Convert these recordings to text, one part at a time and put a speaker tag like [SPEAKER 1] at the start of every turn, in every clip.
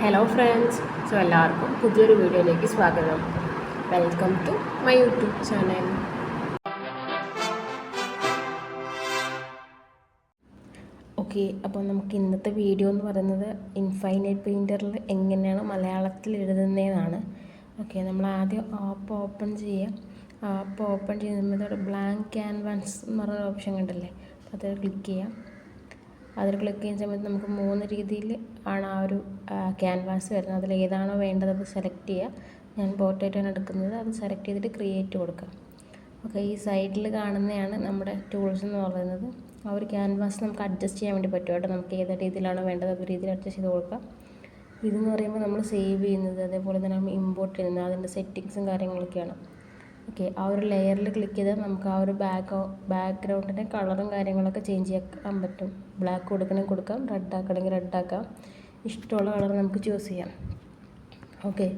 [SPEAKER 1] Hello friends so എല്ലാവർക്കും പുതിയൊരു വീഡിയോയിലേക്ക് സ്വാഗതം. Welcome to my YouTube channel okay അപ്പോൾ നമുക്ക് ഇന്നത്തെ വീഡിയോ എന്ന് പറയുന്നത് ഇൻഫൈനൈറ്റ് പെയിന്ററിൽ എങ്ങനെയാണ് മലയാളത്തിൽ എഴുതുന്നതെന്നാണ് ഓക്കെ നമ്മൾ ആദ്യം ആപ്പ് ഓപ്പൺ ചെയ്യുക ആപ്പ് ഓപ്പൺ ചെയ്യുമ്പോൾ ബ്ലാങ്ക് ക്യാൻവാൻസ് എന്ന് പറഞ്ഞ ഓപ്ഷൻ കണ്ടല്ലേ അപ്പോൾ അത് ക്ലിക്ക് ചെയ്യാം. അതിൽ ക്ലിക്ക് ചെയ്യുന്ന സമയത്ത് നമുക്ക് മൂന്ന് രീതിയിൽ ആണ് ആ ഒരു ക്യാൻവാസ് വരുന്നത്. അതിൽ ഏതാണോ വേണ്ടത് അത് സെലക്ട് ചെയ്യുക. ഞാൻ പോർട്രേറ്റാണ് എടുക്കുന്നത്. അത് സെലക്ട് ചെയ്തിട്ട് ക്രിയേറ്റ് കൊടുക്കുക. ഓക്കെ ഈ സൈഡിൽ കാണുന്നതാണ് നമ്മുടെ ടൂൾസ് എന്ന് പറയുന്നത്. ആ ഒരു ക്യാൻവാസ് നമുക്ക് അഡ്ജസ്റ്റ് ചെയ്യാൻ വേണ്ടി പറ്റും കേട്ടോ. നമുക്ക് ഏത് രീതിയിലാണോ വേണ്ടത് അത് രീതിയിൽ അഡ്ജസ്റ്റ് ചെയ്ത് കൊടുക്കാം ഇതെന്ന് പറയുമ്പോൾ നമ്മൾ സേവ് ചെയ്യുന്നത് അതേപോലെ തന്നെ നമ്മൾ ഇമ്പോർട്ട് ചെയ്യുന്നത്. അതിന്റെ സെറ്റിങ്സും കാര്യങ്ങളൊക്കെയാണ്. ഓക്കെ ആ ഒരു ലെയറിൽ ക്ലിക്ക് ചെയ്താൽ നമുക്ക് ആ ഒരു ബാക്ക് ബാക്ക്ഗ്രൗണ്ടിന്റെ കളറും കാര്യങ്ങളൊക്കെ ചേഞ്ച് ചെയ്യാൻ പറ്റും. ബ്ലാക്ക് കൊടുക്കണമെങ്കിൽ കൊടുക്കാം റെഡ് ആക്കണമെങ്കിൽ റെഡ് ആക്കാം. ഇഷ്ടമുള്ള കളർ നമുക്ക് ചൂസ് ചെയ്യാം. ഓക്കെ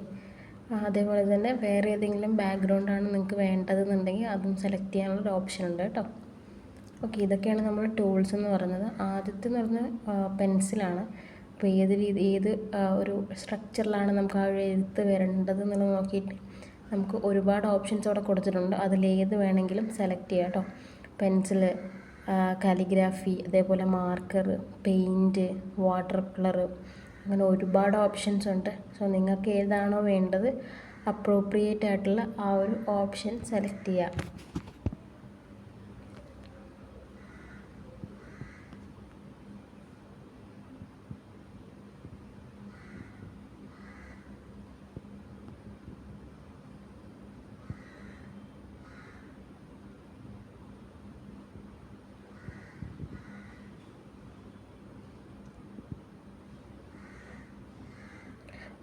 [SPEAKER 1] അതേപോലെ തന്നെ വേറെ ഏതെങ്കിലും ബാക്ക്ഗ്രൗണ്ടാണ് നിങ്ങൾക്ക് വേണ്ടതെന്നുണ്ടെങ്കിൽ അതും സെലക്ട് ചെയ്യാനുള്ള ഓപ്ഷൻ ഉണ്ട് കേട്ടോ. ഓക്കെ ഇതൊക്കെയാണ് നമ്മൾ ടൂൾസ് എന്ന് പറയുന്നത്. ആദ്യത്തെ എന്ന് പറഞ്ഞാൽ പെൻസിലാണ് അപ്പോൾ ഏത് രീതി ഏത് ഒരു സ്ട്രക്ചറിലാണ് നമുക്ക് ആ ഒരു എഴുത്ത് വരേണ്ടത് എന്നുള്ളത് നോക്കിയിട്ട് നമുക്ക് ഒരുപാട് ഓപ്ഷൻസ് അവിടെ കൊടുത്തിട്ടുണ്ട്. അതിൽ അതിലേത് വേണമെങ്കിലും സെലക്ട് ചെയ്യാം കേട്ടോ. പെൻസിൽ കാലിഗ്രാഫി അതേപോലെ മാർക്കർ പെയിന്റ് വാട്ടർ കളർ അങ്ങനെ ഒരുപാട് ഓപ്ഷൻസ് ഉണ്ട്. സോ നിങ്ങൾക്ക് ഏതാണോ വേണ്ടത് അപ്രോപ്രിയേറ്റ് ആയിട്ടുള്ള ആ ഒരു ഓപ്ഷൻ സെലക്ട് ചെയ്യുക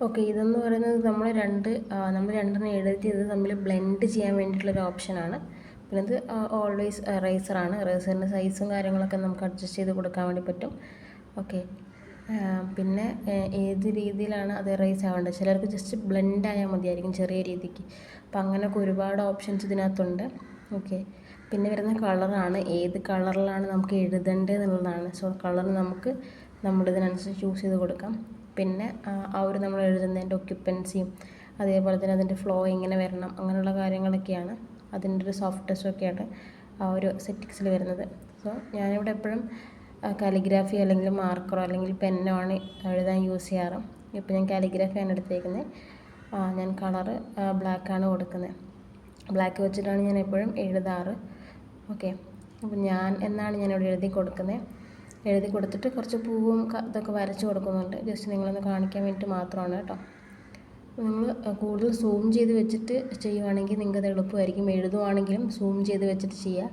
[SPEAKER 1] ഓക്കെ ഇതെന്ന് പറയുന്നത് നമ്മൾ രണ്ട് നമ്മൾ രണ്ടെണ്ണം ചെയ്ത് തമ്മിൽ ബ്ലെൻഡ് ചെയ്യാൻ വേണ്ടിയിട്ടുള്ളൊരു ഓപ്ഷനാണ് പിന്നെ ഇത് ഓൾവേസ് റൈസറാണ് റൈസറിന്റെ സൈസും കാര്യങ്ങളൊക്കെ നമുക്ക് അഡ്ജസ്റ്റ് ചെയ്ത് കൊടുക്കാൻ വേണ്ടി പറ്റും. ഓക്കെ പിന്നെ ഏത് രീതിയിലാണ് അത് റൈസ് ആവേണ്ടത്? ചിലർക്ക് ജസ്റ്റ് ബ്ലെൻഡ് ആയാൽ മതിയായിരിക്കും ചെറിയ രീതിക്ക്. അപ്പം അങ്ങനെയൊക്കെ ഒരുപാട് ഓപ്ഷൻസ് ഇതിനകത്തുണ്ട്. ഓക്കെ പിന്നെ വരുന്ന കളറാണ് ഏത് കളറിലാണ് നമുക്ക് എഴുതേണ്ടത് എന്നുള്ളതാണ്. സോ കളർ നമുക്ക് നമ്മുടെ ഇതിനനുസരിച്ച് ചൂസ് ചെയ്ത് കൊടുക്കാം. പിന്നെ ആ ഒരു നമ്മൾ എഴുതുന്നതിന്റെ ഒക്യുപ്പൻസിയും അതേപോലെ തന്നെ അതിന്റെ ഫ്ലോ എങ്ങനെ വരണം അങ്ങനെയുള്ള കാര്യങ്ങളൊക്കെയാണ് അതിന്റെ ഒരു സോഫ്റ്റ്വെയർസൊക്കെയാണ് ആ ഒരു സെറ്റിക്സിൽ വരുന്നത്. സോ ഞാനിവിടെ എപ്പോഴും കാലിഗ്രാഫി അല്ലെങ്കിൽ മാർക്കറോ അല്ലെങ്കിൽ പെന്നോ ആണ് എഴുതാൻ യൂസ് ചെയ്യാറ്. ഇപ്പോൾ ഞാൻ കാലിഗ്രാഫിയാണ് എടുത്തേക്കുന്നത് ഞാൻ കളറ് ബ്ലാക്കാണ് കൊടുക്കുന്നത് ബ്ലാക്ക് വെച്ചിട്ടാണ് ഞാൻ എപ്പോഴും എഴുതാറ്. ഓക്കെ അപ്പം ഞാൻ എന്നാണ് ഞാനിവിടെ എഴുതി കൊടുക്കുന്നത് എഴുതി കൊടുത്തിട്ട് കുറച്ച് പൂവും ഇതൊക്കെ വരച്ച് കൊടുക്കുന്നുണ്ട്. ജസ്റ്റ് നിങ്ങളൊന്ന് കാണിക്കാൻ വേണ്ടിയിട്ട് മാത്രമാണ് കേട്ടോ. നിങ്ങൾ കൂടുതൽ സൂം ചെയ്ത് വെച്ചിട്ട് ചെയ്യുവാണെങ്കിൽ നിങ്ങൾക്ക് അത് എളുപ്പമായിരിക്കും. എഴുതുവാണെങ്കിലും സൂം ചെയ്ത് വെച്ചിട്ട് ചെയ്യുക.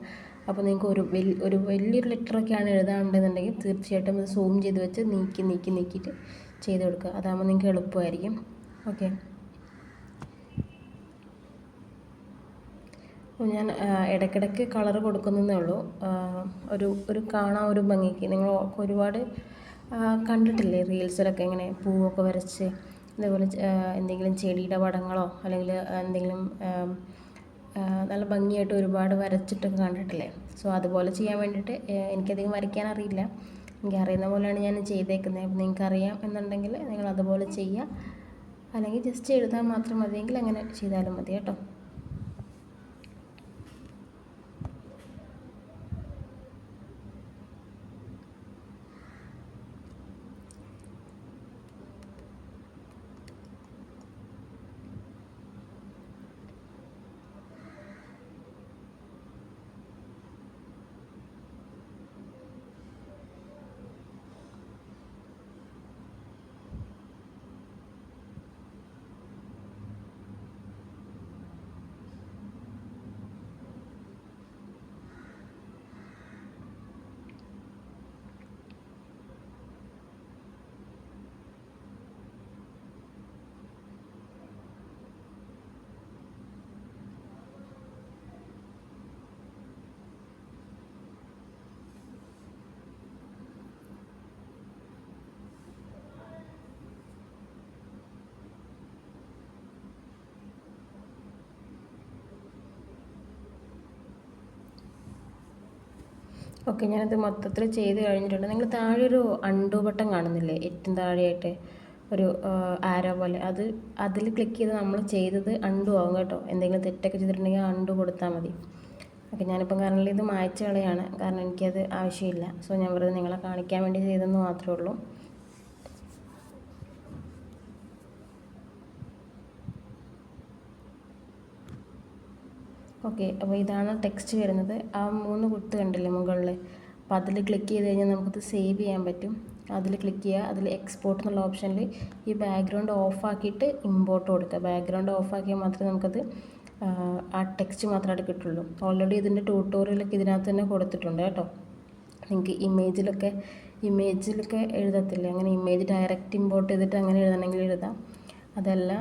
[SPEAKER 1] അപ്പോൾ നിങ്ങൾക്ക് ഒരു വലിയ ഒരു വലിയൊരു ലെറ്ററൊക്കെയാണ് എഴുതാനുണ്ടെന്നുണ്ടെങ്കിൽ തീർച്ചയായിട്ടും അത് സൂം ചെയ്ത് വെച്ച് നീക്കി നീക്കി നീക്കിയിട്ട് ചെയ്ത് കൊടുക്കുക. അതാകുമ്പോൾ നിങ്ങൾക്ക് എളുപ്പമായിരിക്കും. ഓക്കെ ഞാൻ ഇടയ്ക്കിടയ്ക്ക് കളർ കൊടുക്കുന്നതേ ഉള്ളൂ. ഒരു ഒരു കാണാൻ ഒരു ഭംഗിക്ക്. നിങ്ങൾ ഒരുപാട് കണ്ടിട്ടില്ലേ റീൽസിലൊക്കെ ഇങ്ങനെ പൂവൊക്കെ വരച്ച് ഇതേപോലെ എന്തെങ്കിലും ചെടിയുടെ പടങ്ങളോ അല്ലെങ്കിൽ എന്തെങ്കിലും നല്ല ഭംഗിയായിട്ട് ഒരുപാട് വരച്ചിട്ടൊക്കെ കണ്ടിട്ടില്ലേ? സോ അതുപോലെ ചെയ്യാൻ വേണ്ടിയിട്ട് എനിക്കധികം വരയ്ക്കാൻ അറിയില്ല. എനിക്ക് അറിയുന്ന പോലെയാണ് ഞാൻ ചെയ്തേക്കുന്നത്. അപ്പം നിങ്ങൾക്ക് അറിയാം എന്നുണ്ടെങ്കിൽ നിങ്ങൾ അതുപോലെ ചെയ്യുക. അല്ലെങ്കിൽ ജസ്റ്റ് എഴുതാൻ മാത്രം മതിയെങ്കിൽ അങ്ങനെ ചെയ്താലും മതി കേട്ടോ. ഓക്കെ ഞാനത് മൊത്തത്തിൽ ചെയ്ത് കഴിഞ്ഞിട്ടുണ്ട്. നിങ്ങൾ താഴെ ഒരു അണ്ടു ബട്ടൺ കാണുന്നില്ലേ? ഏറ്റവും താഴെയായിട്ട് ഒരു ആരോ പോലെ. അത് അതിൽ ക്ലിക്ക് ചെയ്ത് നമ്മൾ ചെയ്തത് അണ്ടു ആവും കേട്ടോ. എന്തെങ്കിലും തെറ്റൊക്കെ ചെയ്തിട്ടുണ്ടെങ്കിൽ അണ്ടു കൊടുത്താൽ മതി. ഓക്കെ ഞാനിപ്പം കാരണം ഇത് മായച്ച കളയാണ്. കാരണം എനിക്കത് ആവശ്യമില്ല. സോ ഞാൻ വെറുതെ നിങ്ങളെ കാണിക്കാൻ വേണ്ടി ചെയ്തെന്ന് മാത്രമേ ഉള്ളൂ. ഓക്കെ അപ്പോൾ ഇതാണ് ടെക്സ്റ്റ് വരുന്നത്. ആ മൂന്ന് കുത്ത് കണ്ടില്ലേ മുകളിൽ? അപ്പോൾ അതിൽ ക്ലിക്ക് ചെയ്ത് കഴിഞ്ഞാൽ നമുക്കത് സേവ് ചെയ്യാൻ പറ്റും. അതിൽ ക്ലിക്ക് ചെയ്യുക അതിൽ എക്സ്പോർട്ട് എന്നുള്ള ഓപ്ഷനിൽ ഈ ബാക്ക്ഗ്രൗണ്ട് ഓഫാക്കിയിട്ട് ഇമ്പോർട്ട് കൊടുക്കുക. ബാക്ക്ഗ്രൗണ്ട് ഓഫാക്കിയാൽ മാത്രമേ നമുക്കത് ആ ടെക്സ്റ്റ് മാത്രമായിട്ട് കിട്ടുള്ളൂ. ഓൾറെഡി ഇതിന്റെ ട്യൂട്ടോറിയലൊക്കെ ഇതിനകത്ത് തന്നെ കൊടുത്തിട്ടുണ്ട് കേട്ടോ. നിങ്ങൾക്ക് ഇമേജിലൊക്കെ ഇമേജിലൊക്കെ എഴുതത്തില്ല? അങ്ങനെ ഇമേജ് ഡയറക്റ്റ് ഇമ്പോർട്ട് ചെയ്തിട്ട് അങ്ങനെ എഴുതണമെങ്കിൽ എഴുതാം. അതല്ല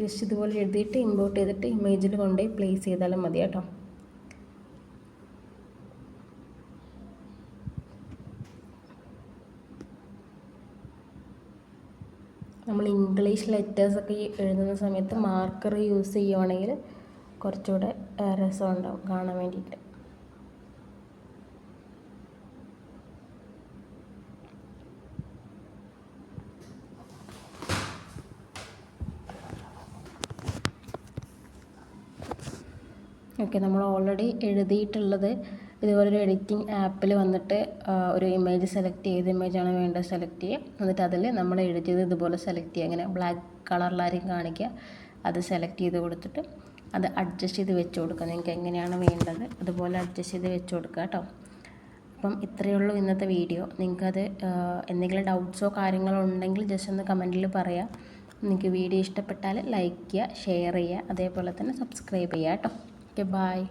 [SPEAKER 1] ജസ്റ്റ് ഇതുപോലെ എഴുതിയിട്ട് ഇമ്പോർട്ട് ചെയ്തിട്ട് ഇമേജിൽ കൊണ്ടുപോയി പ്ലേസ് ചെയ്താലും മതി കേട്ടോ. നമ്മൾ ഇംഗ്ലീഷ് ലെറ്റേഴ്സൊക്കെ എഴുതുന്ന സമയത്ത് മാർക്കർ യൂസ് ചെയ്യുവാണെങ്കിൽ കുറച്ചുകൂടെ രസമുണ്ടാവും കാണാൻ വേണ്ടിയിട്ട്. ഓക്കെ നമ്മൾ ഓൾറെഡി എഴുതിയിട്ടുള്ളത് ഇതുപോലൊരു എഡിറ്റിംഗ് ആപ്പിൽ വന്നിട്ട് ഒരു ഇമേജ് സെലക്ട് ചെയ്ത് ഇമേജാണ് വേണ്ടത് സെലക്ട് ചെയ്യുക. എന്നിട്ട് അതിൽ നമ്മൾ എഴുതിയത് ഇതുപോലെ സെലക്ട് ചെയ്യുക. അങ്ങനെ ബ്ലാക്ക് കളറിലായിരിക്കും കാണിക്കുക. അത് സെലക്ട് ചെയ്ത് കൊടുത്തിട്ട് അത് അഡ്ജസ്റ്റ് ചെയ്ത് വെച്ച് കൊടുക്കുക. നിങ്ങൾക്ക് എങ്ങനെയാണ് വേണ്ടത് അതുപോലെ അഡ്ജസ്റ്റ് ചെയ്ത് വെച്ച് കൊടുക്കുക കേട്ടോ. അപ്പം ഇത്രയേ ഉള്ളൂ ഇന്നത്തെ വീഡിയോ നിങ്ങൾക്കത് എന്തെങ്കിലും ഡൗട്ട്സോ കാര്യങ്ങളോ ഉണ്ടെങ്കിൽ ജസ്റ്റ് ഒന്ന് കമന്റിൽ പറയാം. നിങ്ങൾക്ക് വീഡിയോ ഇഷ്ടപ്പെട്ടാൽ ലൈക്ക് ചെയ്യുക ഷെയർ ചെയ്യുക അതേപോലെ തന്നെ സബ്സ്ക്രൈബ് ചെയ്യുക കേട്ടോ. Okay bye